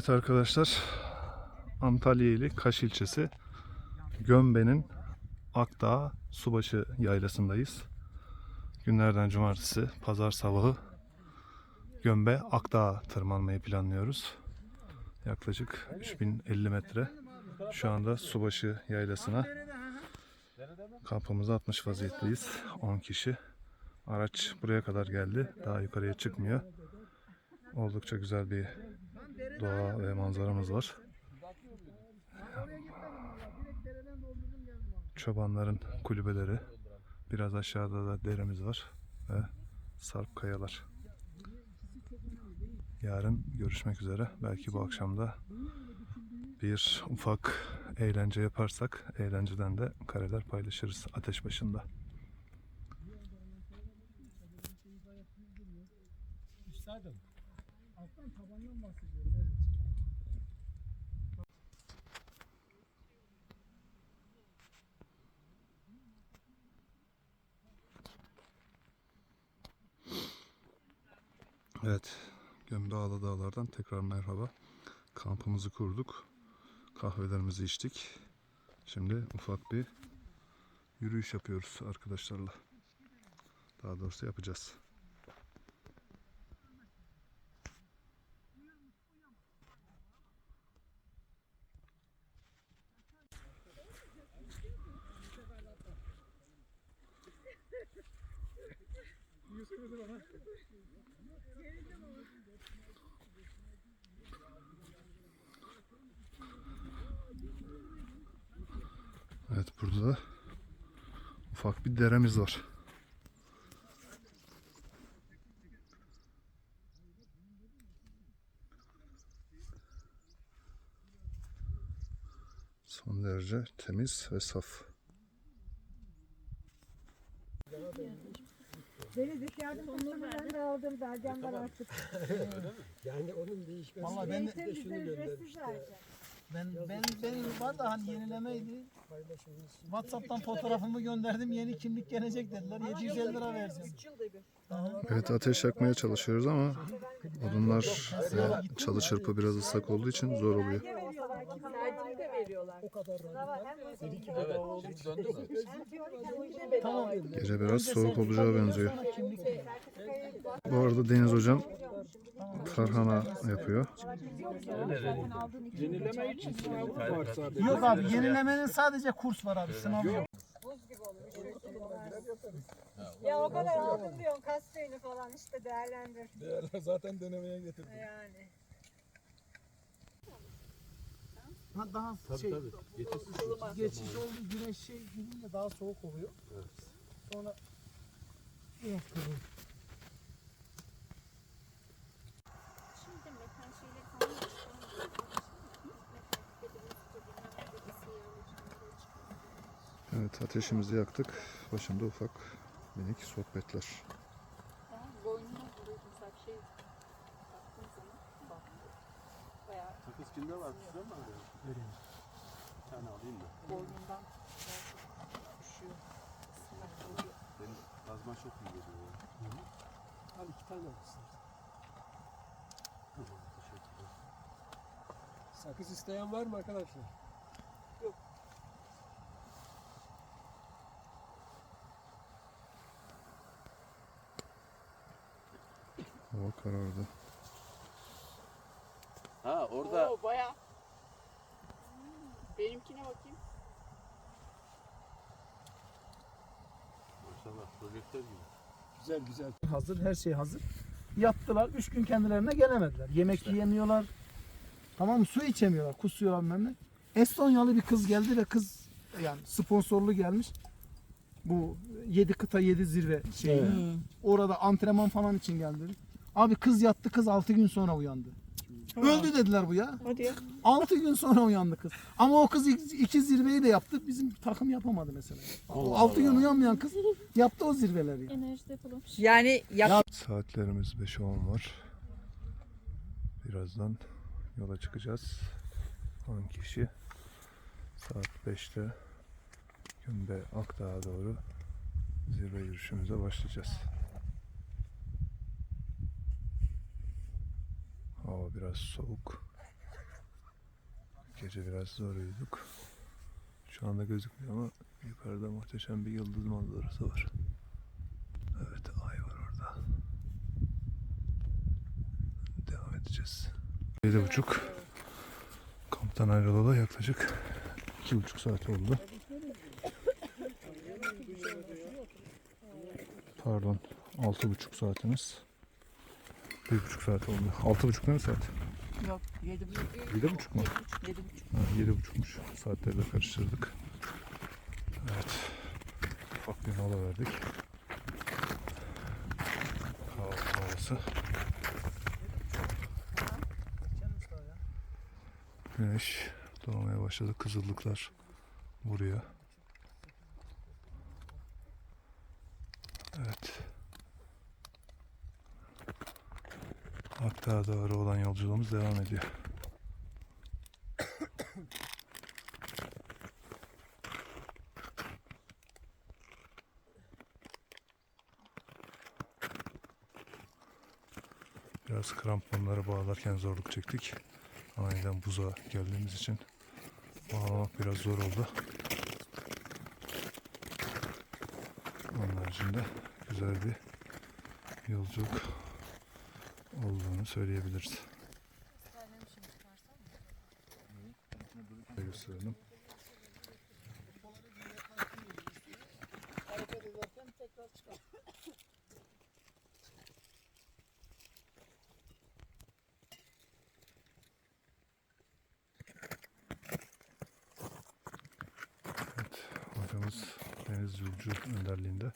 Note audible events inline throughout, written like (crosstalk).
Evet arkadaşlar Antalya ili Kaş ilçesi Gömbe'nin Akdağ Subaşı yaylasındayız. Günlerden cumartesi, pazar sabahı Gömbe Akdağ tırmanmayı planlıyoruz. Yaklaşık 3050 metre. Şu anda Subaşı yaylasına kampımızı atmış vaziyetteyiz. 10 kişi. Araç buraya kadar geldi. Daha yukarıya çıkmıyor. Oldukça güzel bir doğa ve manzaramız var. Çobanların kulübeleri, biraz aşağıda da deremiz var ve sarp kayalar. Yarın görüşmek üzere. Belki bu akşam da bir ufak eğlence yaparsak eğlenceden de kareler paylaşırız ateş başında. Üstadım. Alttan tabandan bahsediyorum. Evet. Evet, Gömbe Ağla Dağlar'dan tekrar merhaba. Kampımızı kurduk. Kahvelerimizi içtik. Şimdi ufak bir yürüyüş yapıyoruz arkadaşlarla. Daha doğrusu yapacağız. Evet burada da ufak bir deremiz var. Son derece temiz ve saf. Dışarıda ben de aldım da camlar artık. Yani onun değişmesi. Vallahi ben de, bize ücretsiz zaten. ben ben benim var da hani yenilemeydi. WhatsApp'tan fotoğrafımı gönderdim. Yeni kimlik gelecek dediler. 750 lira vereceğim. Evet ateş yakmaya çalışıyoruz ama odunlar ve çalı çırpı biraz ıslak olduğu için zor oluyor. Veriyorlar. O kadar rahat. Tamam. Gece biraz soğuk olacağı benziyor. Bu arada Deniz hocam tarhana yapıyor. Yok abi yenilemenin sadece kurs var abi sınav yok. Ya o kadar aldım diyorsun kasteyini falan işte değerlendir. Zaten denemeye getirdim. Yani. Ha, daha şey geçiş oldu güneş şey gidince daha soğuk oluyor. Sonra Yok, kızım. Şimdi mekan şeyle kalmış. Evet ateşimizi yaktık. Başında ufak minik sohbetler. Kimde var? Sizde mi var? Vereyim. Bir tane alayım mı? boynundan düşüyor. Benim gazma çok iyi geliyor. ya. Al iki tane almışsın. Tamam, teşekkürler. Sakız isteyen var mı arkadaşlar? Hava karardı. Ha orada Oo bayağı. Benimkine bakayım. maşallah projektör gibi. Güzel güzel. Hazır her şey hazır. Yattılar. Üç gün kendilerine gelemediler. Yemek yiyemiyorlar. Tamam? Su içemiyorlar. Kusuyorlar bilmem ne. Estonyalı bir kız geldi ve kız yani sponsorlu gelmiş. Bu 7 kıta 7 zirve şey. Orada antrenman falan için geldi. Abi kız yattı kız 6 gün sonra uyandı. Öldü dediler bu ya. Hadi ya. 6 gün sonra uyandı kız. Ama o kız iki, iki zirveyi de yaptı. Bizim takım yapamadı mesela. 6 gün uyanmayan kız yaptı o zirveleri. ya. Enerji depolamış. Yani Saatlerimiz 5'e 10 var. Birazdan yola çıkacağız. 10 kişi. Saat 5'te Gömbe Akdağ'a doğru zirve yürüyüşümüze başlayacağız. Biraz soğuk. Gece biraz zor uyuduk. Şu anda gözükmüyor ama yukarıda muhteşem bir yıldız manzarası var. Evet ay var orada. Devam edeceğiz. Yedi buçuk. Kamptan ayrılalı yaklaşık iki buçuk saat oldu. Pardon altı buçuk saatimiz. Bir buçuk saat oldu. Altı buçuk ne saat? Yok yedi buçuk. Yedi buçuk mu? Yedi buçuk. Ha, yedi buçukmuş. Saatleri de karıştırdık. Evet. Ufak bir mola verdik. Kahvaltı molası. Güneş doğmaya başladı. Kızıllıklar vuruyor. Evet. Akdağ'a doğru olan yolculuğumuz devam ediyor. Biraz kramponları bağlarken zorluk çektik. Aniden buza geldiğimiz için bağlamak biraz zor oldu. Onun haricinde güzel bir yolculuk olduğunu söyleyebiliriz. Çıkar. Evet, hocamız Deniz Yolcu önderliğinde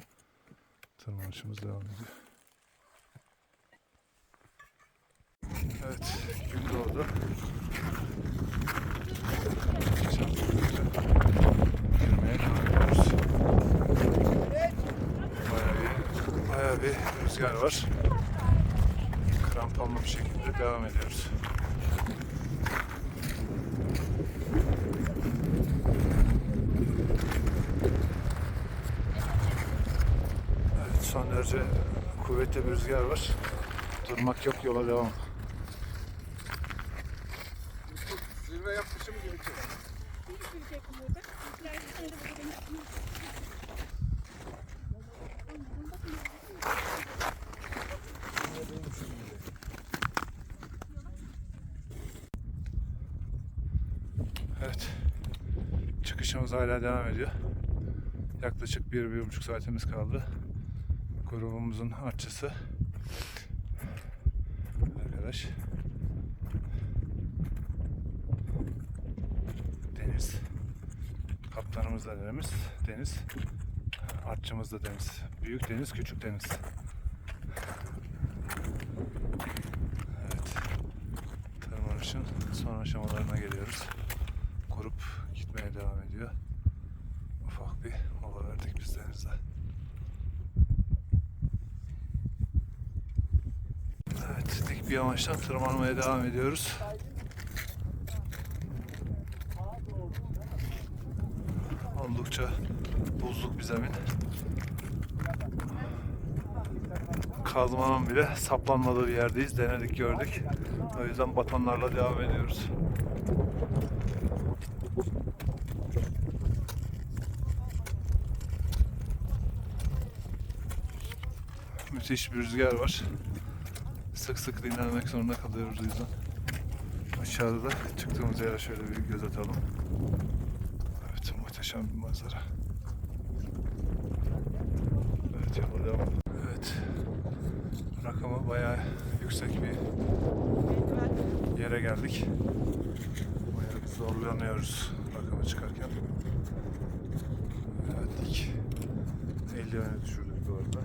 tırmanışımız devam ediyor. Evet, gün doğdu. Yürümeye devam ediyoruz. Bayağı bir, rüzgar var. Kramponlu bir şekilde devam ediyoruz. Evet, son derece kuvvetli bir rüzgar var. Durmak yok, yola devam. Zirve yapmışım gibi. Evet. Çıkışımız hala devam ediyor. Yaklaşık bir, bir buçuk saatimiz kaldı. Grubumuzun artçısı. Arkadaş. Deniz. Kaptanımız da Deniz. Deniz. Artçımız da Deniz. Büyük deniz, küçük deniz. Evet. Tırmanışın son aşamalarına geliyoruz. Grup gitmeye devam ediyor. Ufak bir mola verdik biz denize. Evet, dik bir yamaçtan tırmanmaya devam ediyoruz. Oldukça buzluk bir zemin. Kazmanın bile saplanmadığı bir yerdeyiz. Denedik gördük. O yüzden batonlarla devam ediyoruz. Müthiş bir rüzgar var. Sık sık dinlenmek zorunda kalıyoruz o yüzden. Aşağıda da çıktığımız yere şöyle bir göz atalım. Evet muhteşem bir manzara. Evet yola devam. Evet. Rakamı bayağı yüksek bir yere geldik. Bayağı zorlanıyoruz rakamı çıkarken. Evet dik. Eldiveni düşürdük bu arada.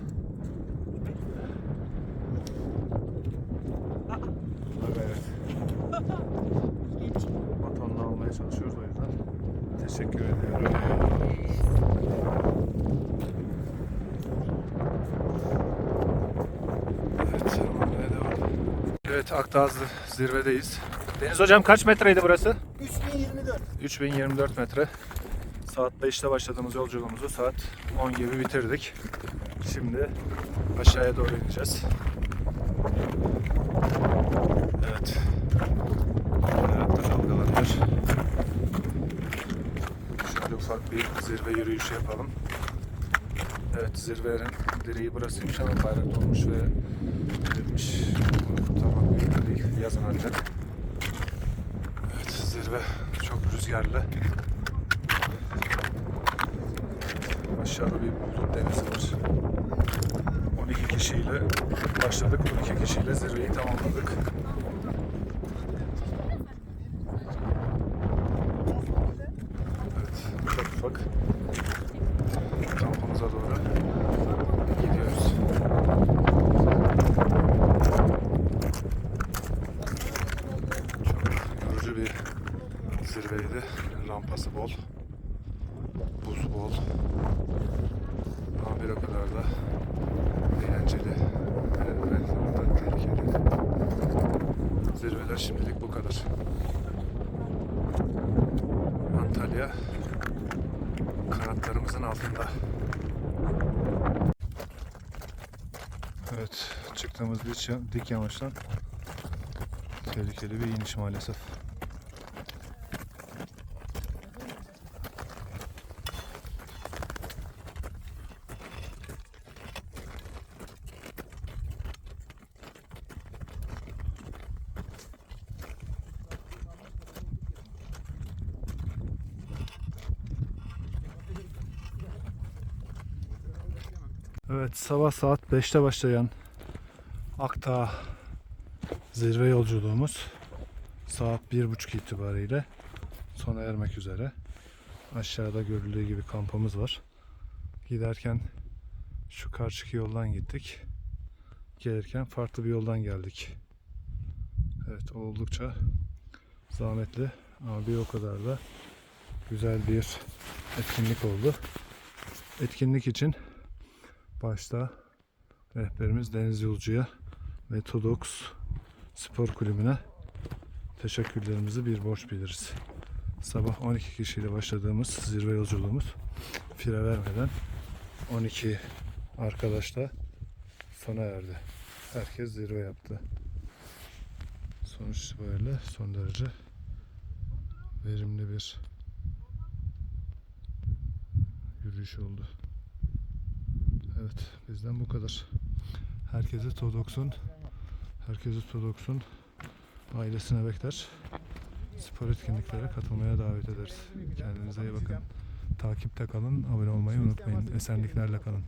Evet. (laughs) Batonla almaya çalışıyoruz o yüzden. Teşekkür ediyorum. Evet, tırmanmaya devam. Evet, Akdağ zirvedeyiz. Deniz hocam kaç metreydi burası? 3024. 3024 metre. Saat 5'te başladığımız yolculuğumuzu saat 10 gibi bitirdik. Şimdi aşağıya doğru ineceğiz. Evet. Ayakta dalgalanıyor. ufak bir zirve yürüyüşü yapalım. Evet zirvenin direği burasıymış ama bayrak olmuş ve verilmiş. Bunu kurtarmak mümkün değil. Yazın ancak. Evet zirve çok rüzgarlı. Aşağıda bir bulut denizi var. 12 kişiyle başladık. 12 kişiyle zirveyi tamamladık. Evet, ufak kampımıza doğru gidiyoruz. Çok yorucu bir zirveydi. Rampası bol. Buz bol. Ama bir o kadar da eğlenceli ve aynı. Zirveler şimdilik bu kadar. Antalya kanatlarımızın altında. Evet, çıktığımız dik, yamaçtan tehlikeli bir iniş maalesef. Evet sabah saat 5'te başlayan Akdağ zirve yolculuğumuz saat 1.30 itibariyle sona ermek üzere. Aşağıda görüldüğü gibi kampımız var. Giderken şu karşıki yoldan gittik. Gelirken farklı bir yoldan geldik. Evet oldukça zahmetli ama bir o kadar da güzel bir etkinlik oldu. Etkinlik için başta rehberimiz Deniz Yolcu'ya ve Todox Spor Kulübü'ne teşekkürlerimizi bir borç biliriz. Sabah 12 kişiyle başladığımız zirve yolculuğumuz fire vermeden 12 arkadaşla sona erdi. Herkes zirve yaptı. Sonuç böyle son derece verimli bir yürüyüş oldu. Evet bizden bu kadar. Herkese Todox'un herkese Todox'un ailesine bekler. Spor etkinliklere katılmaya davet ederiz. Kendinize iyi bakın. Takipte kalın, abone olmayı unutmayın. Esenliklerle kalın.